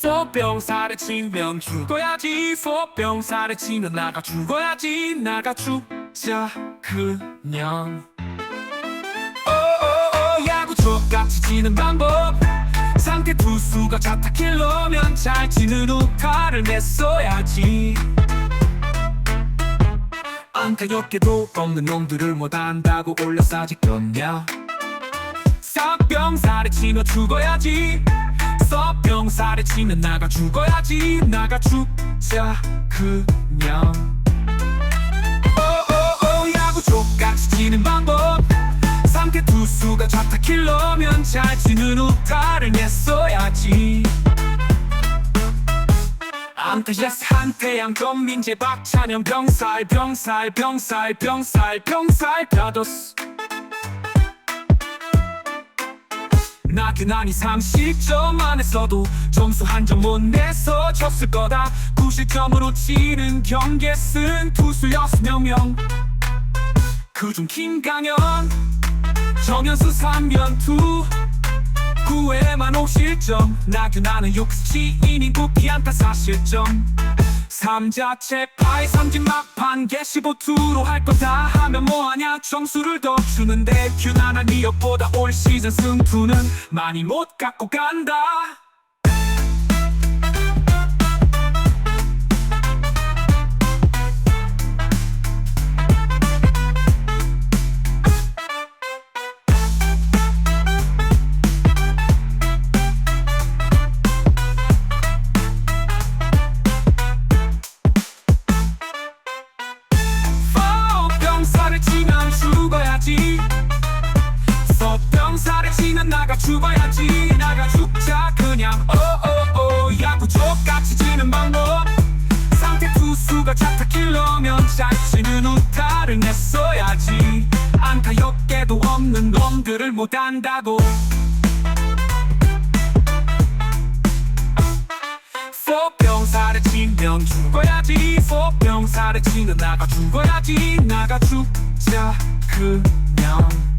소병사를 치면 죽어야지 소병사를 치면 나가 죽어야지 나가 죽자 그냥. 오오오 야구 족같이 치는 방법. 상태 투수가 자타킬러면 잘 치는 우타를 냈어야지. 안타엽게도 없는 놈들을 못한다고 올려 싸지겼냐? 사병사를 치며 죽어야지 서병사를 치면 나가 죽어야지. 나가 죽자 그냥. 오오오 야구 족같이 치는 방법. 상태 투수가 좌타 킬러면 잘 치는 우타를 냈어야지. 안타 예스 한태양 전민재 박찬영 병살 병살 병살 병살 병살 다도스 나그나니 30점 안에서도 점수 한 점 못 내서 졌을 거다. 9실점으로 치는 경기에 쓴 투수 여섯 명명. 그중 김강현 정현수 3연투 9회만 5실점. 나균나는 67이닝 9피안타 4실점 3자체 파이 삼진 막판 개시보 투로 할 거 다 하면 뭐하냐? 점수를 더 주는데 균하나 니엇보다 올 시즌 승투는 많이 못 갖고 간다 치면 나가 죽어야지. 나가 죽자 그냥. 오오오 야구 족같이 치는 방법. 상태 투수가 자타킬러면 잘 치는 우타를 냈어야지. 안타 엽개도 없는 놈들을 못한다고. 소병사를 치면 죽어야지. 소병사를 치면 나가 죽어야지. 나가 죽자 그냥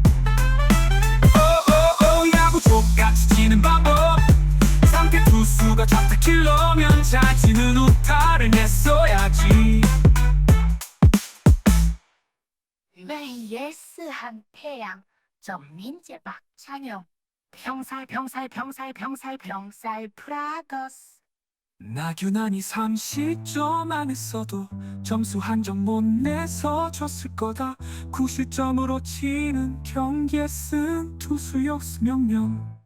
VS 한태양 전민재 박찬영. 병살 병살 병살 병살 병살 프라더스. 나균한이 30점 안 했어도 점수 한 점 못 내서 졌을 거다. 9실점으로 치는 경기에 쓴 투수 역수 명령.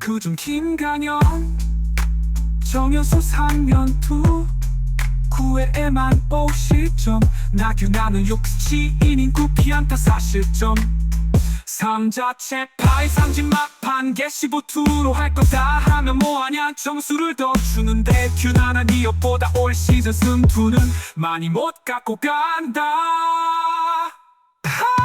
그중 김강현 정현수 3연투 9회에만 5실점. 나균한은 67이닝 9피안타 4실점. 3자체 파이 삼진 막판 개시보 투로 할 거다 하면 뭐하냐. 점수를 더 주는데 균하나 니엇보다 올 시즌 승투는 많이 못 갖고 간다. 하!